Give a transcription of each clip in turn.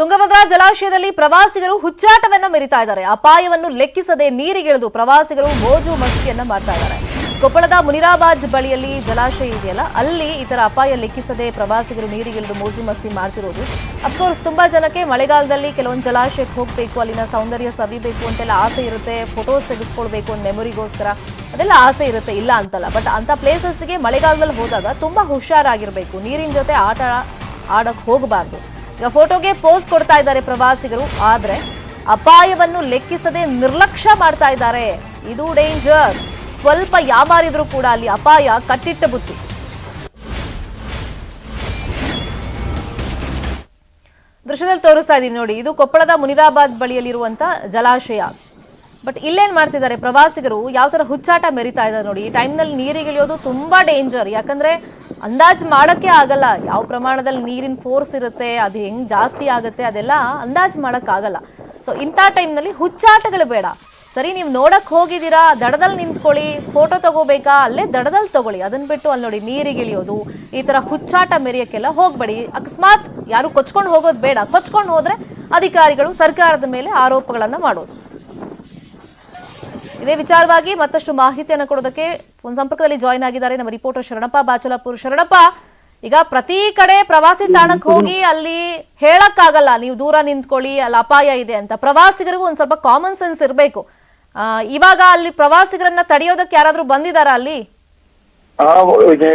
ತುಂಗಭದ್ರಾ ಜಲಾಶಯದಲ್ಲಿ ಪ್ರವಾಸಿಗರು ಹುಚ್ಚಾಟವನ್ನ ಮೆರಿತಾ ಇದ್ದಾರೆ. ಅಪಾಯವನ್ನು ಲೆಕ್ಕಿಸದೆ ನೀರಿಗಿಳಿದು ಪ್ರವಾಸಿಗರು ಮೋಜು ಮಸ್ತಿಯನ್ನ ಮಾಡ್ತಾ ಇದ್ದಾರೆ. ಕೊಪ್ಪಳದ ಮುನಿರಾಬಾದ್ ಬಳಿಯಲ್ಲಿ ಜಲಾಶಯ ಇದೆಯಲ್ಲ, ಅಲ್ಲಿ ಈ ಅಪಾಯ ಲೆಕ್ಕಿಸದೆ ಪ್ರವಾಸಿಗರು ನೀರಿಗಿಳಿದು ಮೋಜು ಮಸ್ತಿ ಮಾಡ್ತಿರೋದು. ಅಫ್ಕೋರ್ಸ್ ತುಂಬಾ ಜನಕ್ಕೆ ಮಳೆಗಾಲದಲ್ಲಿ ಕೆಲವೊಂದು ಜಲಾಶಯಕ್ಕೆ ಹೋಗಬೇಕು, ಅಲ್ಲಿನ ಸೌಂದರ್ಯ ಸವಿಬೇಕು ಅಂತೆಲ್ಲ ಆಸೆ ಇರುತ್ತೆ. ಫೋಟೋಸ್ ತೆಗೆಸ್ಕೊಳ್ಬೇಕು ಒಂದು ಮೆಮೊರಿಗೋಸ್ಕರ ಅದೆಲ್ಲ ಆಸೆ ಇರುತ್ತೆ, ಇಲ್ಲ ಅಂತಲ್ಲ. ಬಟ್ ಅಂತ ಪ್ಲೇಸಸ್ಗೆ ಮಳೆಗಾಲದಲ್ಲಿ ಹೋದಾಗ ತುಂಬಾ ಹುಷಾರಾಗಿರ್ಬೇಕು. ನೀರಿನ ಜೊತೆ ಆಟ ಆಡಕ್ ಹೋಗಬಾರ್ದು. ಫೋಟೋಗೆ ಪೋಸ್ ಕೊಡ್ತಾ ಇದ್ದಾರೆ ಪ್ರವಾಸಿಗರು, ಆದ್ರೆ ಅಪಾಯವನ್ನು ಲೆಕ್ಕಿಸದೆ ನಿರ್ಲಕ್ಷ್ಯ ಮಾಡ್ತಾ ಇದ್ದಾರೆ. ಇದು ಡೇಂಜರ್. ಸ್ವಲ್ಪ ಯಾಮಾರಿದ್ರು ಕೂಡ ಅಲ್ಲಿ ಅಪಾಯ ಕಟ್ಟಿಟ್ಟ ಬುತ್ತಿ. ದೃಶ್ಯದಲ್ಲಿ ತೋರಿಸ್ತಾ ಇದೀವಿ ನೋಡಿ, ಇದು ಕೊಪ್ಪಳದ ಮುನಿರಾಬಾದ್ ಬಳಿಯಲ್ಲಿರುವಂತ ಜಲಾಶಯ. ಬಟ್ ಇಲ್ಲೇನ್ ಮಾಡ್ತಿದ್ದಾರೆ ಪ್ರವಾಸಿಗರು? ಯಾವ ತರ ಹುಚ್ಚಾಟ ಮೆರಿತಾ ಇದ್ದಾರೆ ನೋಡಿ. ಈ ನೀರಿಗೆ ನೀರಿಗಿಳಿಯೋದು ತುಂಬಾ ಡೇಂಜರ್. ಯಾಕಂದ್ರೆ ಅಂದಾಜ್ ಮಾಡಕ್ಕೆ ಆಗಲ್ಲ. ಯಾವ ಪ್ರಮಾಣದಲ್ಲಿ ನೀರಿನ ಫೋರ್ಸ್ ಇರುತ್ತೆ, ಅದು ಹೆಂಗೆ ಜಾಸ್ತಿ ಆಗುತ್ತೆ, ಅದೆಲ್ಲ ಅಂದಾಜು ಮಾಡಕ್ ಆಗಲ್ಲ ಸೊ ಇಂಥ ಟೈಮ್ನಲ್ಲಿ ಹುಚ್ಚಾಟಗಳು ಬೇಡ. ಸರಿ, ನೀವು ನೋಡಕ್ಕೆ ಹೋಗಿದ್ದೀರಾ, ದಡದಲ್ಲಿ ನಿಂತ್ಕೊಳ್ಳಿ ಫೋಟೋ ತಗೋಬೇಕಾ, ಅಲ್ಲೇ ದಡದಲ್ಲಿ ತಗೊಳ್ಳಿ. ಅದನ್ನ ಬಿಟ್ಟು ಅಲ್ಲಿ ನೋಡಿ ನೀರಿಗೆ ಇಳಿಯೋದು, ಈ ತರ ಹುಚ್ಚಾಟ ಮೆರೆಯೋಕ್ಕೆಲ್ಲ ಹೋಗಬೇಡಿ. ಅಕಸ್ಮಾತ್ ಯಾರು ಕೊಚ್ಕೊಂಡು ಹೋಗೋದು ಬೇಡ. ಕೊಚ್ಕೊಂಡು ಹೋದರೆ ಅಧಿಕಾರಿಗಳು ಸರ್ಕಾರದ ಮೇಲೆ ಆರೋಪಗಳನ್ನು ಮಾಡೋದು. ಇದೇ ವಿಚಾರವಾಗಿ ಮತ್ತಷ್ಟು ಮಾಹಿತಿಯನ್ನು ಕೊಡೋದಕ್ಕೆ ಸಂಪರ್ಕದಲ್ಲಿ ಜಾಯಿನ್ ಆಗಿದ್ದಾರೆ ನಮ್ಮ ರಿಪೋರ್ಟರ್ ಶರಣಪ್ಪ ಬಾಚಲಾಪುರ್. ಶರಣಪ್ಪ, ಈಗ ಪ್ರತಿ ಕಡೆ ಪ್ರವಾಸಿ ತಾಣಕ್ಕೆ ಹೋಗಿ ಅಲ್ಲಿ ಹೇಳಕ್ಕಾಗಲ್ಲ, ನೀವು ದೂರ ನಿಂತ್ಕೊಳ್ಳಿ, ಅಲ್ಲಿ ಅಪಾಯ ಇದೆ ಅಂತ. ಪ್ರವಾಸಿಗರಿಗೂ ಒಂದ್ ಸ್ವಲ್ಪ ಕಾಮನ್ ಸೆನ್ಸ್ ಇರಬೇಕು. ಇವಾಗ ಅಲ್ಲಿ ಪ್ರವಾಸಿಗರನ್ನ ತಡೆಯೋದಕ್ಕೆ ಯಾರಾದ್ರೂ ಬಂದಿದಾರಾ ಅಲ್ಲಿ?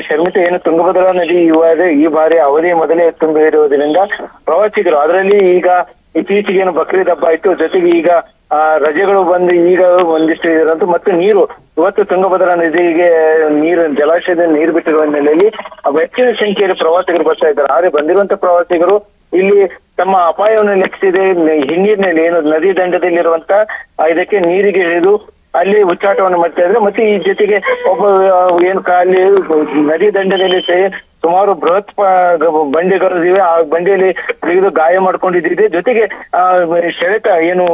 ಶರ್ಮಿತ ಏನು ತುಂಗಭದ್ರಾ ನದಿ ಇವಾಗ ಈ ಬಾರಿ ಅವಧಿ ಮೊದಲೇ ತುಂಬಿರುವುದರಿಂದ ಪ್ರವಾಸಿಗರು, ಅದರಲ್ಲಿ ಈಗ ಇತ್ತೀಚೆಗೆ ಏನು ಬಕ್ರೀದ್ ಹಬ್ಬ ಆಯ್ತು, ಜೊತೆಗೆ ಈಗ ಆ ರಜೆಗಳು ಬಂದು ಈಗ ಒಂದಿಷ್ಟು ಇರೋದು ಮತ್ತು ನೀರು, ಇವತ್ತು ತುಂಗಭದ್ರಾ ನದಿಗೆ ನೀರು ಜಲಾಶಯದ ನೀರು ಬಿಟ್ಟಿರುವ ಹಿನ್ನೆಲೆಯಲ್ಲಿ ಹೆಚ್ಚಿನ ಸಂಖ್ಯೆಯಲ್ಲಿ ಪ್ರವಾಸಿಗರು ಬರ್ತಾ ಇದ್ದಾರೆ. ಆದ್ರೆ ಬಂದಿರುವಂತ ಪ್ರವಾಸಿಗರು ಇಲ್ಲಿ ತಮ್ಮ ಅಪಾಯವನ್ನು ಲೆಕ್ಕಿಸಿದೆ ಹಿನ್ನೀರಿನಲ್ಲಿ ಏನು ನದಿ ದಂಡದಲ್ಲಿರುವಂತ ಇದಕ್ಕೆ ನೀರಿಗೆ ಇಳಿದು ಅಲ್ಲಿ ಉಚ್ಚಾಟವನ್ನು ಮಾಡ್ತಾ ಇದ್ರೆ ಮತ್ತೆ ಈ ಜೊತೆಗೆ ಒಬ್ಬ ಏನು ಅಲ್ಲಿ ನದಿ ದಂಡದಲ್ಲಿ ಸುಮಾರು ಬೃಹತ್ ಬಂಡೆ ಕರೆದಿವೆ. ಇವೆ ಆ ಬಂಡೆಯಲ್ಲಿ ತೆಗೆದು ಗಾಯ ಮಾಡ್ಕೊಂಡಿದ್ದಿದೆ. ಜೊತೆಗೆ ಸೆಳೆತ ಏನು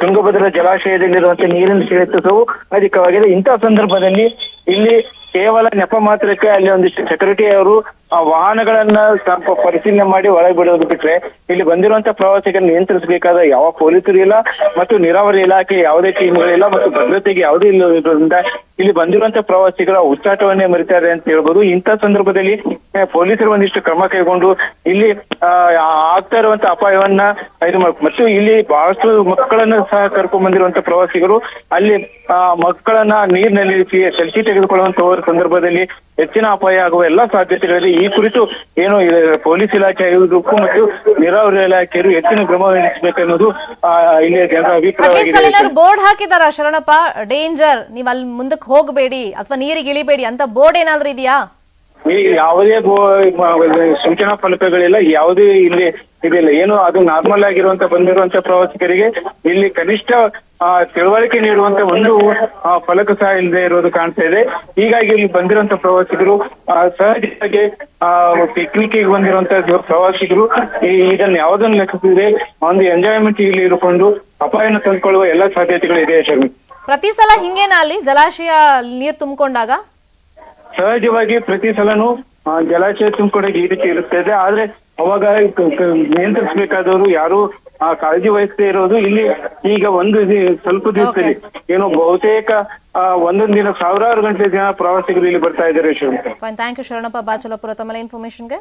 ತುಂಗಭದ್ರಾ ಜಲಾಶಯದಲ್ಲಿರುವಂತಹ ನೀರಿನ ಸೆಳೆತವು ಅಧಿಕವಾಗಿದೆ. ಇಂತಹ ಸಂದರ್ಭದಲ್ಲಿ ಇಲ್ಲಿ ಕೇವಲ ನೆಪ ಮಾತ್ರಕ್ಕೆ ಅಲ್ಲಿ ಒಂದಿಷ್ಟು ಸೆಕ್ಯೂರಿಟಿ ಅವರು ಆ ವಾಹನಗಳನ್ನ ಸ್ವಲ್ಪ ಪರಿಶೀಲನೆ ಮಾಡಿ ಒಳಗೆ ಬಿಡೋದು ಬಿಟ್ರೆ ಇಲ್ಲಿ ಬಂದಿರುವಂತ ಪ್ರವಾಸಿಗರ ನಿಯಂತ್ರಿಸಬೇಕಾದ ಯಾವ ಪೊಲೀಸರು ಇಲ್ಲ ಮತ್ತು ನೀರಾವರಿ ಇಲಾಖೆ ಯಾವುದೇ ಟೀಮ್ಗಳಿಲ್ಲ ಮತ್ತು ಭದ್ರತೆಗೆ ಯಾವುದೇ ಇಲ್ಲದ್ರಿಂದ ಇಲ್ಲಿ ಬಂದಿರುವಂತ ಪ್ರವಾಸಿಗರ ಉಚ್ಚಾಟವನ್ನೇ ಮರಿತಾರೆ ಅಂತ ಹೇಳ್ಬೋದು. ಇಂಥ ಸಂದರ್ಭದಲ್ಲಿ ಪೊಲೀಸರು ಒಂದಿಷ್ಟು ಕ್ರಮ ಕೈಗೊಂಡು ಇಲ್ಲಿ ಆಗ್ತಾ ಇರುವಂತ ಅಪಾಯವನ್ನ ಇದು ಮತ್ತು ಇಲ್ಲಿ ಬಹಳಷ್ಟು ಮಕ್ಕಳನ್ನ ಸಹ ಕರ್ಕೊಂಡ್ ಬಂದಿರುವಂತ ಪ್ರವಾಸಿಗರು ಅಲ್ಲಿ ಮಕ್ಕಳನ್ನ ನೀರಿನಲ್ಲಿ ಸೆಲ್ಫಿ ತೆಗೆದುಕೊಳ್ಳುವಂತ ಸಂದರ್ಭದಲ್ಲಿ ಹೆಚ್ಚಿನ ಅಪಾಯ ಆಗುವ ಎಲ್ಲಾ ಸಾಧ್ಯತೆಗಳಲ್ಲಿ ಈ ಕುರಿತು ಏನು ಪೊಲೀಸ್ ಇಲಾಖೆ ಆಯುವುದಕ್ಕೂ ಮತ್ತು ನೀರಾವರಿ ಇಲಾಖೆಯರು ಹೆಚ್ಚಿನ ಕ್ರಮ ವಹಿಸಬೇಕೆನ್ನುವುದು ಇಲ್ಲಿಯ ಜನರ ಅಭಿಪ್ರಾಯ ಬೋರ್ಡ್ ಹಾಕಿದಾರ? ಶರಣಪ್ಪ ಡೇಂಜರ್ ನೀವ್ ಅಲ್ಲಿ ಮುಂದಕ್ಕೆ ಹೋಗಬೇಡಿ ಅಥವಾ ನೀರಿಗೆ ಇಳಿಬೇಡಿ ಅಂತ ಬೋರ್ಡ್ ಏನಾದ್ರೂ ಇದೆಯಾ? ಯಾವುದೇ ಸೂಚನಾ ಫಲಕಗಳಿಲ್ಲ ಯಾವುದೇ ಇಲ್ಲಿ ಇದಿಲ್ಲ ಏನು ಅದು ನಾರ್ಮಲ್ ಆಗಿರುವಂತ ಬಂದಿರುವಂತ ಪ್ರವಾಸಿಗರಿಗೆ ಇಲ್ಲಿ ಕನಿಷ್ಠ ಆ, ತಿಳುವಳಿಕೆ ನೀಡುವಂತ ಒಂದು ಫಲಕ ಸಹ ಇಲ್ಲದೆ ಇರೋದು ಕಾಣ್ತಾ ಇದೆ. ಹೀಗಾಗಿ ಇಲ್ಲಿ ಬಂದಿರುವಂತ ಪ್ರವಾಸಿಗರು ಆ, ಸಹಜವಾಗಿ ಗೆ ಬಂದಿರುವಂತ ಪ್ರವಾಸಿಗರು ಈ- ಇದನ್ನ ಯಾವುದನ್ನು ಲೆಕ್ಕಿಸಿದ್ರೆ ಒಂದು ಎಂಜಾಯ್ಮೆಂಟ್ ಇಲ್ಲಿ ಇರುಕೊಂಡು ಅಪಾಯನ ತಂದುಕೊಳ್ಳುವ ಎಲ್ಲ ಸಾಧ್ಯತೆಗಳು ಇದೆ ಶರ್ಮಿ ಪ್ರತಿ ಸಲ ಹಿಂಗೇನ ಅಲ್ಲಿ? ಜಲಾಶಯ ನೀರ್ ತುಂಬಿಕೊಂಡಾಗ? ಸಹಜವಾಗಿ ಪ್ರತಿ ಸಲನು ಜಲಾಶಯ ತುಂಬಿಕೊಂಡಾಗ ಈ ರೀತಿ ಇರುತ್ತದೆ. ಆದ್ರೆ ಅವಾಗ ನಿಯಂತ್ರಿಸಬೇಕಾದವರು ಯಾರು ಆ ಕಾಳಜಿ ವಹಿಸದೇ ಇರೋದು ಇಲ್ಲಿ ಈಗ ಒಂದು ಸ್ವಲ್ಪ ದಿವಸದಲ್ಲಿ. ಏನು ಬಹುತೇಕ ಆ, ಒಂದೊಂದು ದಿನ ಸಾವಿರಾರು ಗಂಟೆ ಜನ ಪ್ರವಾಸಿಗರು ಇಲ್ಲಿ ಬರ್ತಾ ಇದ್ದಾರೆ fine thank you Sharanappa Bachalapura ತಮ್ಮ ಇನ್ಫಾರ್ಮೇಶನ್ಗೆ